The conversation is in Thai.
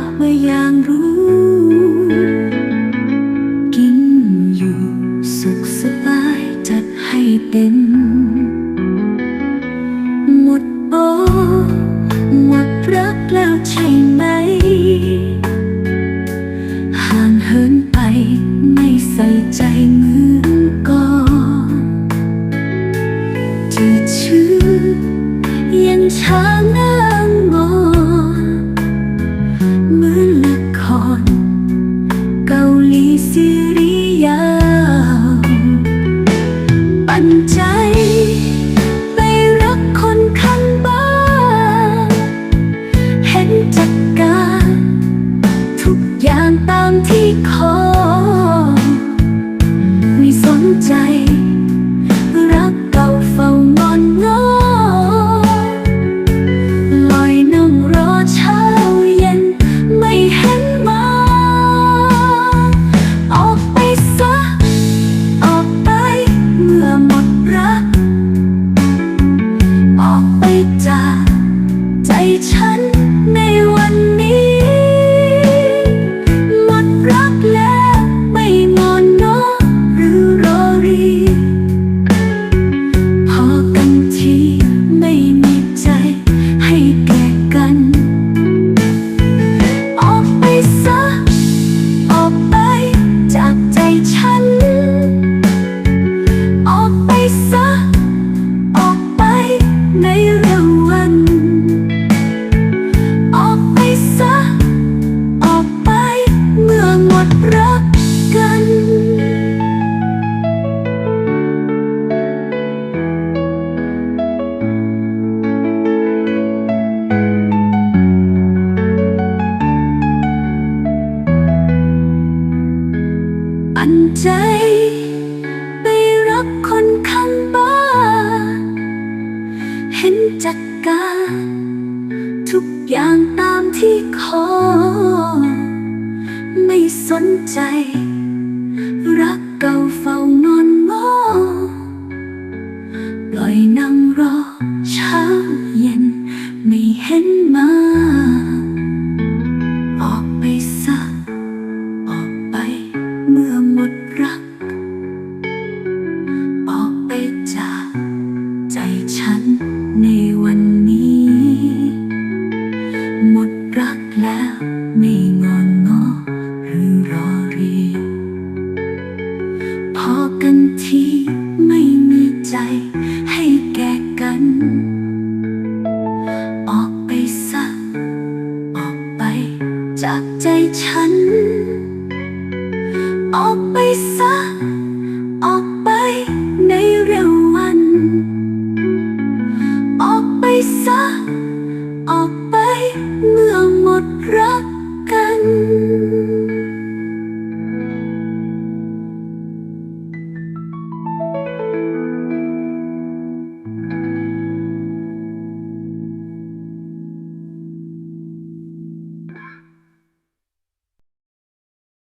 ถ้าไม่อยากรู้ กินอยู่สุขสบายจัดให้เต็ม สี่ริยาปันใจไปรักคนข้างบ้านเห็นจัดการ ทุกอย่างตามที่ขอ ใจ ไปรักคนข้างบ้านเห็นจัดการ ทุกอย่างตามที่ขอ ไม่สนใจ รักเก่าเฝ้างอนงอปล่อยนั่งรอ ฉันในวันนี้ หมดรักแล้วไม่งอนงอหรือรอรี พอกันทีไม่มีใจให้แก่กัน ออกไปซะออกไปจากใจฉัน ออกไปซะ